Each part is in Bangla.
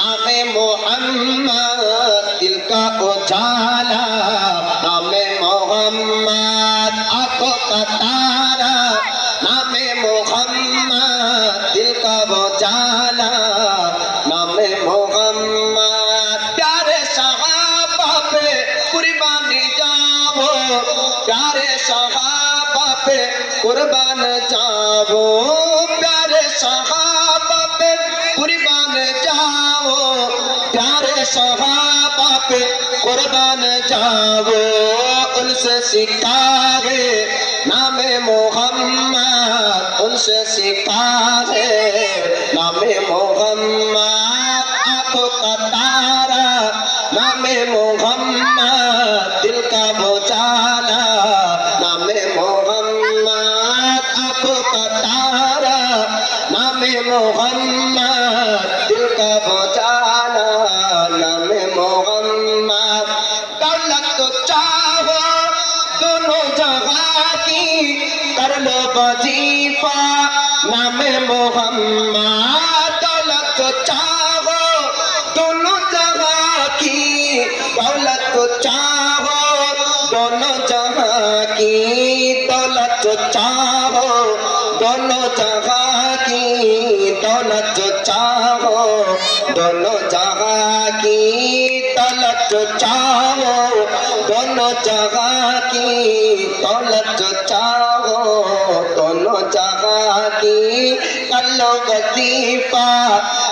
नामे मोहम्मद दिल का उजाला नामे मोहम्मद आंखों का तारा नामे मोहम्मद दिल का उजाला नामे मोहम्मद प्यारे सहाबा पे कुर्बानी जाओ प्यारे सहाबा पे कुर्बान जाओ प्यारे सहाबा पे कुर्बान जाओ प्यारे सहाबा पे कुर्बान जाओ, उनसे सीखा है नामे मोहम्मद, उनसे सीखा है नामे मोहम्मद आँखों का तारा नामे मोहम्मद, दिल का बोचाला नामे मोहम्मद आँखों का तारा नामे मोहम्मद, दिल का बोचाला আমি করব বজিফা নামে মোহাম্মদ দৌলত চাহো দোনো জগা কি? দৌলত চাহো দোনো জগা কি? দৌলত চাহো দোনো জগা কি? দৌলত চাহো দোনো की दौलत तो चाहो दोनों जगह की दौलत तो चाहो दोनों जगह की दौलत तो चाहो दोनों जगह की कल्लो वजीफा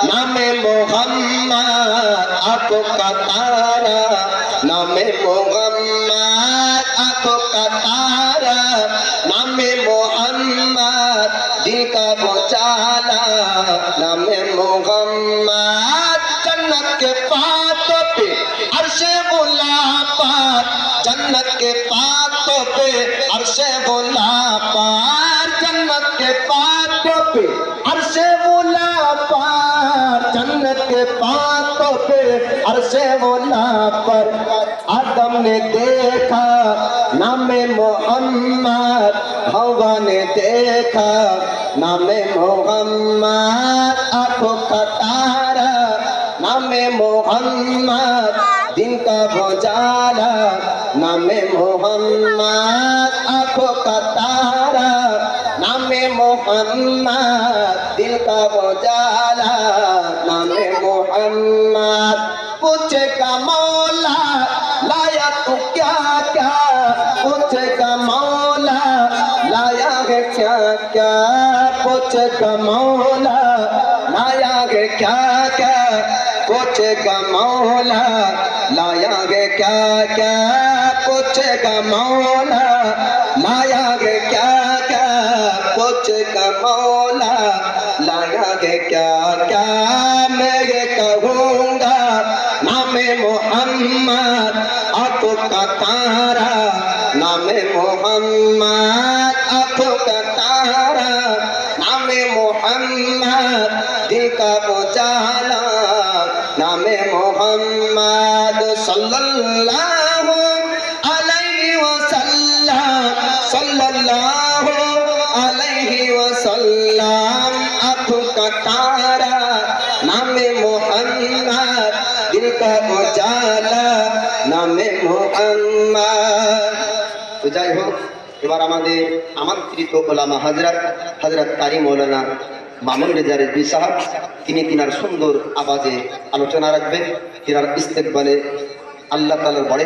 नामे मोहम्मद आंखों का तारा नामे मोहम्मद आंखों का तारा नामे मोहम्मद दिल का बोचाला नामे मोहम्मद के पातों पे अरशे बोला, पार जन्नत के पातों पे अरशे बोला, पार जन्नत के पातों पे अरशे बोला, पर आदम ने देखा, नामे मोहम्मद, हवा ने देखा, नामे मोहम्मद, आँखों का तारा, नामे मोहम्मद नामे मोहम्मद आंखों का तारा नामे मोहम्मद दिल का बोझाला नामे मोहम्मद पूछेगा मौला लाया तू क्या क्या पूछेगा मौला लाया है क्या क्या पूछेगा मौला लाया है क्या क्या पूछेगा मौला लाया है क्या क्या पूछेगा मौला लाया है क्या क्या पूछेगा मौला लाया है क्या क्या मैं ये कहूँगा नामे मोहम्मद आंखों का तारा नामे मोहम्मद आंखों का तारा नामे मोहम्मद दिल का बोझाला नामे मोहम्मद सल्लल्लाहु तारा नामे मोहम्मद दिल का उजाला নামে মোহাম্মদ তো যাই হোক এবার আমাদের আমন্ত্রিত ওলামা হাজরাত হাজরাত কারি মৌলানা মামুন রেজা রেজবি সাহাব তিনি তিনার সুন্দর আওয়াজে আলোচনা রাখবেন তিনার ইস্তেকবালে আল্লাহ তালার বড়